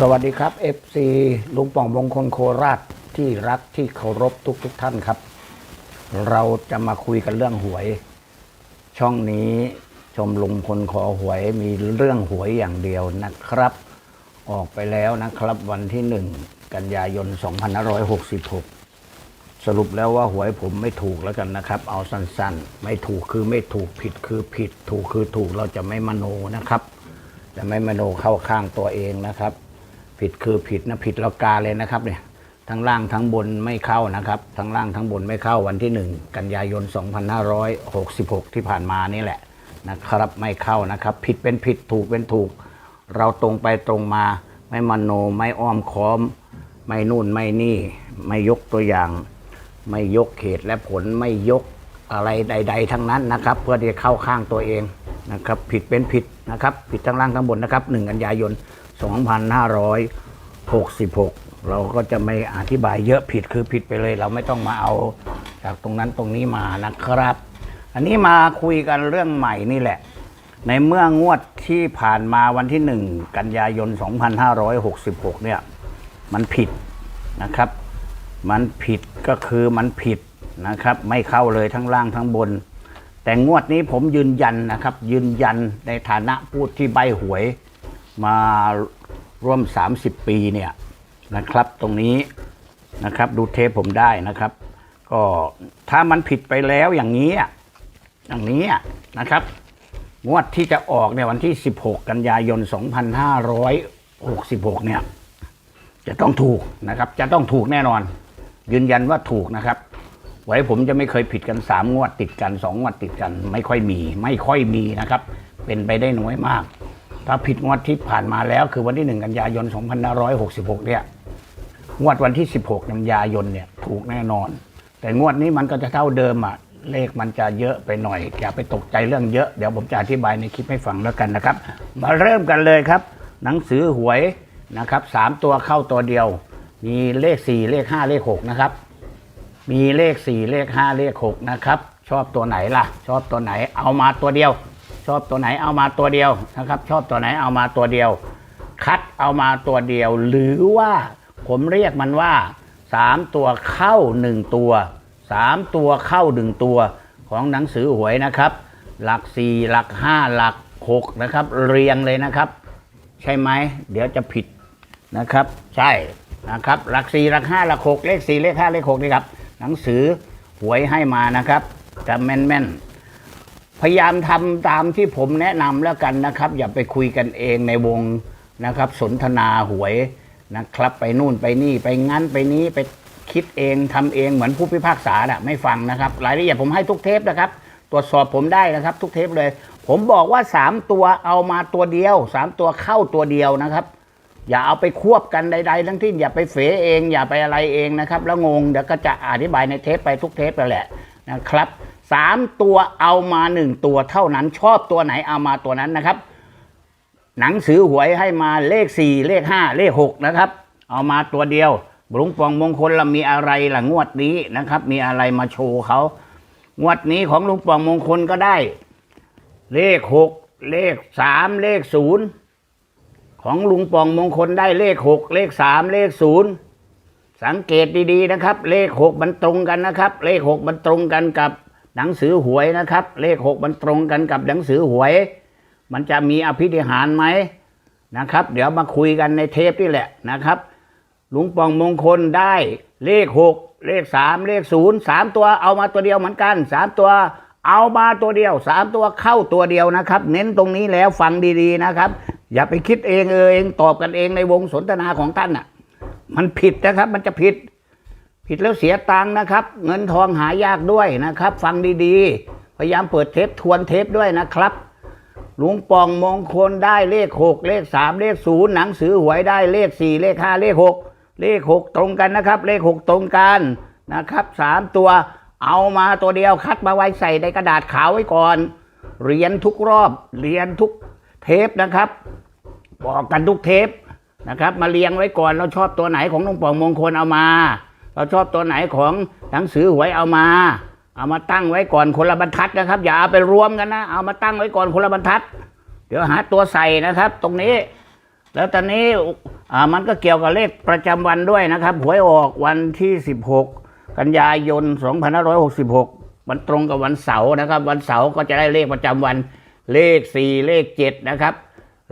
สวัสดีครับ FC ลุงป่องมงคลโคราชที่รักที่เคารพทุกทุกท่านครับ เราจะมาคุยกันเรื่องหวย ช่องนี้ชมลุงพลขอหวยมีเรื่องหวยอย่างเดียวนะครับ ออกไปแล้วนะครับวันที่หนึ่งกันยายน 2566 สรุปแล้วว่าหวยผมไม่ถูกแล้วกันนะครับ เอาสั้นๆ ไม่ถูกคือไม่ถูกผิดคือผิด ถูกคือถูกเราจะไม่มโนนะครับ จะไม่มโนเข้าข้างตัวเองนะครับ ผิดคือผิดนะผิดเรากาเลยนะครับเนี่ยทั้งล่างทั้งบนไม่เข้านะครับ ทั้งล่างทั้งบนไม่เข้าวันที่หนึ่งกันยายน 2566 ที่ผ่านมานี่แหละนะครับไม่เข้านะครับ ผิดเป็นผิดถูกเป็นถูก เราตรงไปตรงมา ไม่มโนไม่อ้อมค้อม ไม่นู่นไม่นี่ ไม่ยกตัวอย่าง ไม่ยกเหตุและผลไม่ยกอะไรใด ๆ ทั้งนั้นนะครับ เพื่อที่จะเข้าข้างตัวเองนะครับ ผิดเป็นผิดนะครับ ผิดทั้งล่างทั้งบนนะครับ 1 กันยายน 2566 เราก็จะไม่อธิบายเยอะผิดคือผิดไปเลย เราไม่ต้องมาเอาจากตรงนั้นตรงนี้มานะครับ อันนี้มาคุยกันเรื่องใหม่นี่แหละ ในเมื่องวดที่ผ่านมาวันที่ 1 กันยายน 2566 เนี่ย มันผิดนะครับ มันผิดก็คือมันผิดนะครับ ไม่เข้าเลยทั้งล่างทั้งบน แต่งวดนี้ผมยืนยันนะครับ ยืนยันในฐานะผู้ที่ใบหวย มาร่วม 30 ปีเนี่ยนะครับตรงนี้นะครับดูเทปผมได้นะครับ ก็ถ้ามันผิดไปแล้วอย่างนี้อย่างนี้นะครับ งวดที่จะออกในวันที่ 16 กันยายน 2566 เนี่ย จะต้องถูกนะครับ จะต้องถูกแน่นอน ยืนยันว่าถูกนะครับ ไว้ผมจะไม่เคยผิดกันสามงวดติดกันสองงวดติดกัน ไม่ค่อยมี ไม่ค่อยมีนะครับ เป็นไปได้น้อยมาก ถ้าผิดงวดที่ผ่านมาแล้วคือวันที่หนึ่งกันยายน 2566 เนี่ย งวดวันที่ 16 กันยายนเนี่ยถูกแน่นอน แต่งวดนี้มันก็จะเท่าเดิมอะเลขมันจะเยอะไปหน่อย อย่าไปตกใจเรื่องเยอะ เดี๋ยวผมจะอธิบายในคลิปให้ฟังแล้วกันนะครับ มาเริ่มกันเลยครับ หนังสือหวยนะครับสามตัวเข้าตัวเดียว มีเลข 4 เลข 5 เลข 6 นะครับ มีเลข 4 เลข 5 เลข 6 นะครับ ชอบตัวไหนล่ะ ชอบตัวไหนเอามาตัวเดียว ชอบตัวไหนเอามาตัวเดียวนะครับ ชอบตัวไหนเอามาตัวเดียว คัดเอามาตัวเดียว หรือว่าผมเรียกมันว่า3ตัวเข้า1ตัว3ตัวเข้า1ตัวของหนังสือหวยนะครับ หลัก4หลัก5หลัก6นะครับ เรียงเลยนะครับ ใช่ไหมเดี๋ยวจะผิดนะครับ ใช่นะครับหลัก4หลัก5หลัก6เลข4เลข5เลข6นี่ครับหนังสือหวยให้มานะครับจะแม่นๆ พยายามทำตามที่ผมแนะนำแล้วกันนะครับ อย่าไปคุยกันเองในวงนะครับ สนทนาหวยนะครับ ไปนู่นไปนี่ไปงั้นไปนี้ไปคิดเองทำเองเหมือนผู้พิพากษาน่ะไม่ฟังนะครับ รายละเอียดผมให้ทุกเทปนะครับ ตรวจสอบผมได้นะครับ ทุกเทปเลย ผมบอกว่า 3 ตัวเอามาตัวเดียว 3 ตัวเข้าตัวเดียวนะครับ อย่าเอาไปควบกันใด ๆ ทั้งที่อย่าไปเฟเอง อย่าไปอะไรเองนะครับ แล้วงงเดี๋ยวก็จะอธิบายในเทปไปทุกเทปไปแหละนะครับ สามตัวเอามาหนึ่งตัวเท่านั้นชอบตัวไหนเอามาตัวนั้นนะครับ หนังสือหวยให้มาเลขสี่เลขห้าเลขหกนะครับ เอามาตัวเดียวลุงปองมงคลเรามีอะไรล่ะงวดนี้นะครับ มีอะไรมาโชว์เขางวดนี้ของลุงปองมงคลก็ได้ เลขหกเลขสามเลขศูนย์ของลุงปองมงคลได้เลขหกเลขสามเลขศูนย์สังเกตดีๆนะครับ เลขหกมันตรงกันนะครับ เลขหกมันตรงกันกับ หนังสือหวยนะครับ เลขหกมันตรงกันกับหนังสือหวย มันจะมีอภิธิหารไหมนะครับ เดี๋ยวมาคุยกันในเทปนี่แหละนะครับลุงปองมงคลได้เลขหกเลขสามเลขศูนย์สามตัวเอามาตัวเดียวเหมือนกันสามตัวเอามาตัวเดียวสามตัวเข้าตัวเดียวนะครับ เน้นตรงนี้แล้วฟังดีๆนะครับ อย่าไปคิดเองเออเองตอบกันเองในวงสนทนาของท่านอะ มันผิดนะครับ มันจะผิด ผิดแล้วเสียตังค์นะครับ เงินทองหายากด้วยนะครับ ฟังดีๆ พยายามเปิดเทปทวนเทปด้วยนะครับลุงปองมงคลได้เลขหกเลขสามเลขศูนย์หนังสือหวยได้เลขสี่เลขห้าเลขหกเลขหกตรงกันนะครับ เลขหกตรงกันนะครับสามตัวเอามาตัวเดียวคัดมาไว้ใส่ในกระดาษขาวไว้ก่อนเรียนทุกรอบเรียนทุกเทปนะครับ บอกกันทุกเทปนะครับ มาเรียงไว้ก่อนเราชอบตัวไหนของลุงปองมงคลเอามา เราชอบตัวไหนของหนังสือหวยเอามา เอามาตั้งไว้ก่อนคนละบรรทัดนะครับ อย่าเอาไปรวมกันนะ เอามาตั้งไว้ก่อนคนละบรรทัด เดี๋ยวหาตัวใส่นะครับ ตรงนี้ แล้วตอนนี้อ่ามันก็เกี่ยวกับเลขประจำวันด้วยนะครับ หวยออกวันที่ 16 กันยายน 2566มันตรงกับวันเสาร์นะครับ วันเสาร์ก็จะได้เลขประจำวันเลข 4 เลข 7 นะครับ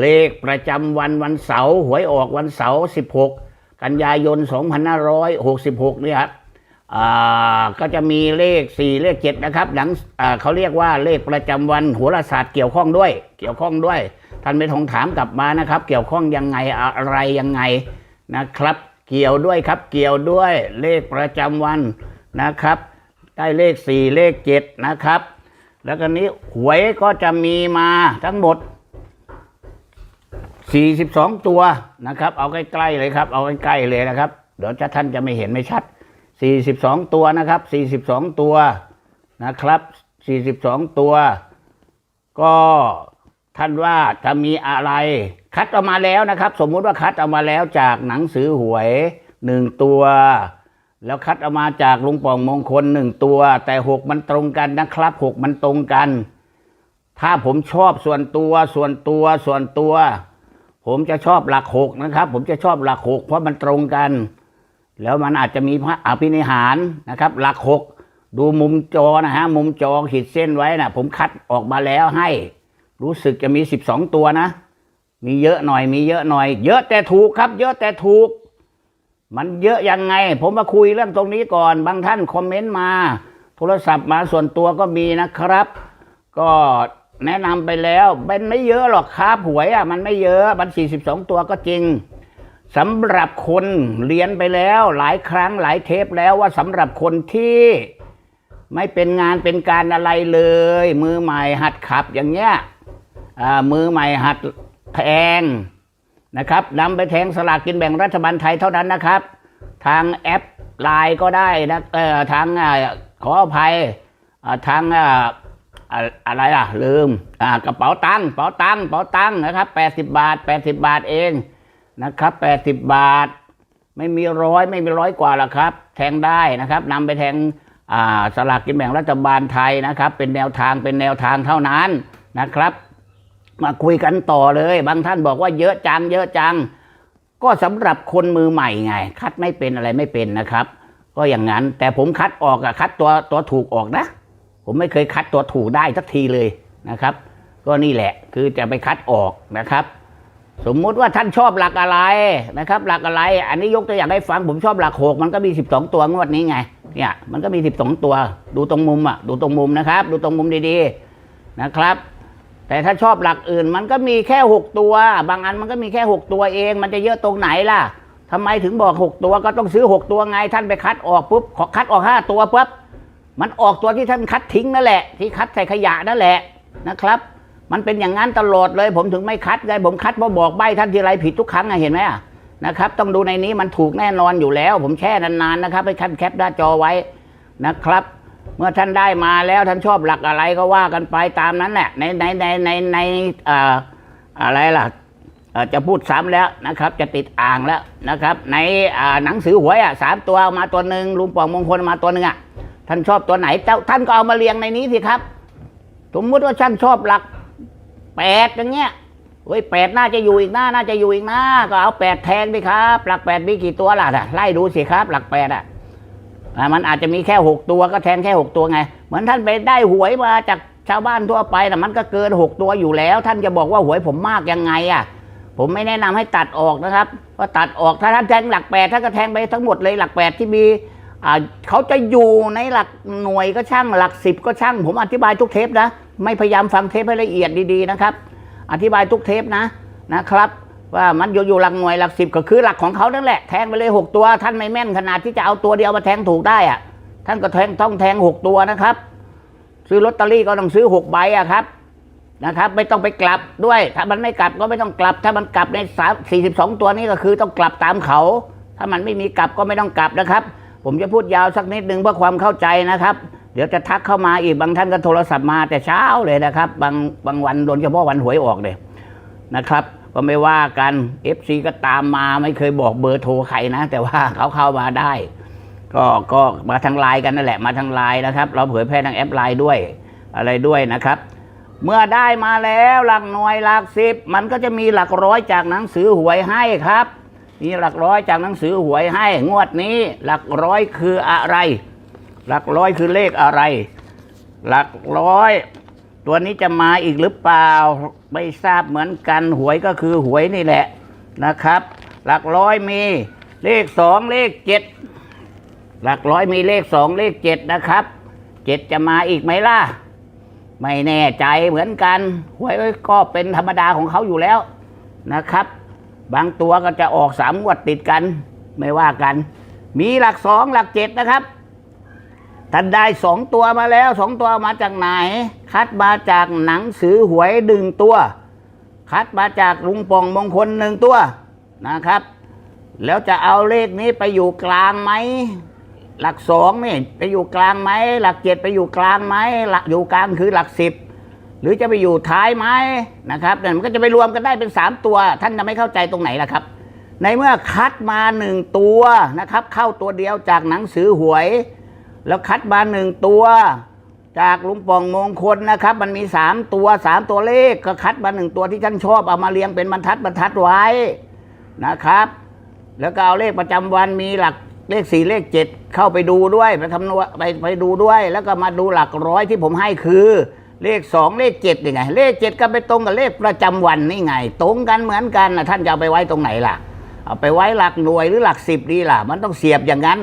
เลขประจำวันวันเสาร์หวยออกวันเสาร์16 กันยายน 2566เนี่ยครับอ่าก็จะมีเลข 4 เลข 7 นะครับหลังอ่าเขาเรียกว่าเลขประจำวันโหราศาสตร์เกี่ยวข้องด้วย เกี่ยวข้องด้วย ท่านไม่ทองถามกลับมานะครับ เกี่ยวข้องยังไงอะไรยังไงนะครับ เกี่ยวด้วยครับ เกี่ยวด้วยเลขประจำวันนะครับ ได้เลข 4 เลข 7 นะครับ แล้วก็นี้หวยก็จะมีมาทั้งหมด 42 ตัวนะครับ เอาใกล้ๆเลยครับ เอาใกล้ๆเลยนะครับ เดี๋ยวจะท่านจะไม่เห็นไม่ชัด 42 ตัวนะครับ 42 ตัวนะครับ 42 ตัว ก็ท่านว่าจะมีอะไร คัดออกมาแล้วนะครับ สมมุติว่าคัดออกมาแล้วจากหนังสือหวยหนึ่งตัว แล้วคัดออกมาจากลุงป่องมงคลหนึ่งตัว แต่หกมันตรงกันนะครับหกมันตรงกัน ถ้าผมชอบส่วนตัวส่วนตัวส่วนตัว ผมจะชอบหลักหกนะครับ ผมจะชอบหลักหกเพราะมันตรงกัน แล้วมันอาจจะมีพระอภินิหารนะครับ หลักหกดูมุมจอนะฮะมุมจอขีดเส้นไว้นะผมคัดออกมาแล้วให้ รู้สึกจะมีสิบสองตัวนะ มีเยอะหน่อยมีเยอะหน่อย เยอะแต่ถูกครับ เยอะแต่ถูก มันเยอะยังไง ผมมาคุยเรื่องตรงนี้ก่อน บางท่านคอมเมนต์มา โทรศัพท์มาส่วนตัวก็มีนะครับ ก็ แนะนำไปแล้วเป็นไม่เยอะหรอกครับหวยอะมันไม่เยอะมันสี่สิบสองตัวก็จริงสำหรับคนเรียนไปแล้วหลายครั้งหลายเทปแล้วว่าสำหรับคนที่ไม่เป็นงานเป็นการอะไรเลย มือใหม่หัดขับอย่างเงี้ยอ่ามือใหม่หัดแทงนะครับนำไปแทงสลากกินแบ่งรัฐบาลไทยเท่านั้นนะครับ ทางแอปไลน์ก็ได้นะเอ่อทางขออภัยทาง อะไรล่ะ ลืมอ่ากระเป๋าตังค์เป๋าตังค์เป๋าตังค์นะครับแปดสิบบาทแปดสิบบาทเองนะครับแปดสิบบาท ไม่มีร้อยไม่มีร้อยกว่าหรอกครับ แทงได้นะครับนำไปแทงอ่าสลากกินแบ่งรัฐบาลไทยนะครับ เป็นแนวทางเป็นแนวทางเท่านั้นนะครับ มาคุยกันต่อเลย บางท่านบอกว่าเยอะจังเยอะจัง ก็สำหรับคนมือใหม่ไง คัดไม่เป็นอะไรไม่เป็นนะครับ ก็อย่างนั้นแต่ผมคัดออกอะคัดตัวตัวถูกออกนะ ผมไม่เคยคัดตัวถูกได้สักทีเลยนะครับ ก็นี่แหละคือจะไปคัดออกนะครับ สมมุติว่าท่านชอบหลักอะไรนะครับ หลักอะไร อันนี้ยกตัวอย่างให้ฟังผมชอบหลักหกมันก็มีสิบสองตัวงวดนี้ไงเนี่ยมันก็มีสิบสองตัว ดูตรงมุมอะดูตรงมุมนะครับ ดูตรงมุมดีๆนะครับ แต่ถ้าชอบหลักอื่นมันก็มีแค่หกตัว บางอันมันก็มีแค่หกตัวเอง มันจะเยอะตรงไหนล่ะทำไมถึงบอกหกตัวก็ต้องซื้อหกตัวไงท่านไปคัดออกปุ๊บขอคัดออกห้าตัวปุ๊บ มันออกตัวที่ท่านคัดทิ้งนั่นแหละ ที่คัดใส่ขยะนั่นแหละนะครับ มันเป็นอย่างนั้นตลอดเลย ผมถึงไม่คัดไงผมคัดเพราะบอกใบท่านทีไรผิดทุกครั้งอะเห็นไหมอะนะครับ ต้องดูในนี้มันถูกแน่นอนอยู่แล้ว ผมแช่นานๆนะครับให้ท่านแคปหน้าจอไว้นะครับ เมื่อท่านได้มาแล้วท่านชอบหลักอะไรก็ว่ากันไปตามนั้นแหละในในในในในอะไรล่ะจะพูดซ้ำแล้วนะครับ จะติดอ่างแล้วนะครับ ในหนังสือหวยอะสามตัวเอามาตัวหนึ่งลุงปองมงคลมาตัวหนึ่งอะ ท่านชอบตัวไหนเจ้าท่านก็เอามาเรียงในนี้สิครับ สมมุติว่าท่านชอบหลักแปดอย่างเงี้ยเฮ้ยแปดน่าจะอยู่อีกหน้าน่าจะอยู่อีกหน้าก็เอาแปดแทงดิครับ หลักแปดมีกี่ตัวล่ะน่ไล่ดูสิครับ หลักแปดอะมันอาจจะมีแค่หกตัวก็แทนแค่หกตัวไง เหมือนท่านไปได้หวยมาจากชาวบ้านทั่วไปนะมันก็เกินหกตัวอยู่แล้ว ท่านจะบอกว่าหวยผมมากยังไงอะ ผมไม่แนะนำให้ตัดออกนะครับก็ตัดออกถ้าท่านแทงหลักแปดท่านก็แทงไปทั้งหมดเลยหลักแปดที่มี เขาจะอยู่ในหลักหน่วยก็ช่างหลักสิบก็ช่าง ผมอธิบายทุกเทปนะ ไม่พยายามฟังเทปให้ละเอียดดีๆนะครับ อธิบายทุกเทปนะนะครับ ว่ามันอยู่อยู่หลักหน่วยหลักสิบก็คือหลักของเขานั่นแหละแทงไปเลยหกตัว ท่านไม่แม่นขนาดที่จะเอาตัวเดียวมาแทงถูกได้อะท่านก็แทงต้องแทงหกตัวนะครับ ซื้อลอตเตอรี่ก็ต้องซื้อหกใบอะครับนะครับ ไม่ต้องไปกลับด้วย ถ้ามันไม่กลับก็ไม่ต้องกลับ ถ้ามันกลับในสามสี่สิบสองตัวนี้ก็คือต้องกลับตามเขา ถ้ามันไม่มีกลับก็ไม่ต้องกลับนะครับ ผมจะพูดยาวสักนิดนึงเพื่อความเข้าใจนะครับ เดี๋ยวจะทักเข้ามาอีกบางท่านก็โทรศัพท์มาแต่เช้าเลยนะครับ บางบางวันโดยเฉพาะวันหวยออกเลยนะครับ ก็ไม่ว่ากัน FC ก็ตามมาไม่เคยบอกเบอร์โทรใครนะ แต่ว่าเขาเข้ามาได้ ก็ก็มาทางไลน์กันนั่นแหละมาทางไลน์นะครับ เราเผยแพร่ทางแอปไลน์ด้วยอะไรด้วยนะครับ เมื่อได้มาแล้วหลักหน่วยหลักสิบมันก็จะมีหลักร้อยจากหนังสือหวยให้ครับ มีหลักร้อยจากหนังสือหวยให้งวดนี้ หลักร้อยคืออะไร หลักร้อยคือเลขอะไร หลักร้อย ตัวนี้จะมาอีกหรือเปล่า ไม่ทราบเหมือนกันหวยก็คือหวยนี่แหละนะครับ หลักร้อยมีเลขสองเลขเจ็ดหลักร้อยมีเลขสองเลขเจ็ดนะครับเจ็ดจะมาอีกไหมล่ะ ไม่แน่ใจเหมือนกันหวยก็เป็นธรรมดาของเขาอยู่แล้วนะครับ บางตัวก็จะออกสามงวดติดกัน ไม่ว่ากัน มีหลักสองหลักเจ็ดนะครับท่านได้สองตัวมาแล้วสองตัวมาจากไหน คัดมาจากหนังสือหวยดึงตัว คัดมาจากลุงปองมงคลหนึ่งตัวนะครับ แล้วจะเอาเลขนี้ไปอยู่กลางไหมหลักสองนี่ไปอยู่กลางไหมหลักเจ็ดไปอยู่กลางไหมหลักอยู่กลางคือหลักสิบ หรือจะไปอยู่ท้ายไหมนะครับแต่มันก็จะไปรวมกันได้เป็นสามตัว ท่านจะไม่เข้าใจตรงไหนล่ะครับ ในเมื่อคัดมาหนึ่งตัวนะครับ เข้าตัวเดียวจากหนังสือหวย แล้วคัดมาหนึ่งตัว จากลุงป่องมงคลนะครับ มันมีสามตัวสามตัวเลขก็คัดมาหนึ่งตัวที่ท่านชอบเอามาเรียงเป็นบรรทัดบรรทัดไว้นะครับ แล้วก็เอาเลขประจำวันมีหลักเลขสี่เลขเจ็ดเข้าไปดูด้วยไปคำนวณไปไปดูด้วย แล้วก็มาดูหลักร้อยที่ผมให้คือ เลขสองเลขเจ็ดยังไง เลขเจ็ดก็ไปตรงกับเลขประจำวันนี่ไง ตรงกันเหมือนกันนะท่านจะเอาไปไว้ตรงไหนล่ะ เอาไปไว้หลักหน่วยหรือหลักสิบดีล่ะ มันต้องเสียบอย่างนั้น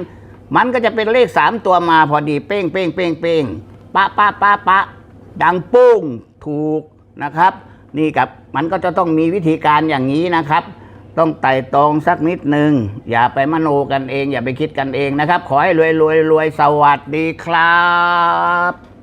มันก็จะเป็นเลขสามตัวมาพอดีเป้งเป้งเป้งเป้งปะปะปะปะดังปุ้งถูกนะครับ นี่ครับมันก็จะต้องมีวิธีการอย่างนี้นะครับ ต้องไต่ตรองสักนิดหนึ่งอย่าไปมโนกันเอง อย่าไปคิดกันเองนะครับ ขอให้รวยรวยรวยสวัสดีครับ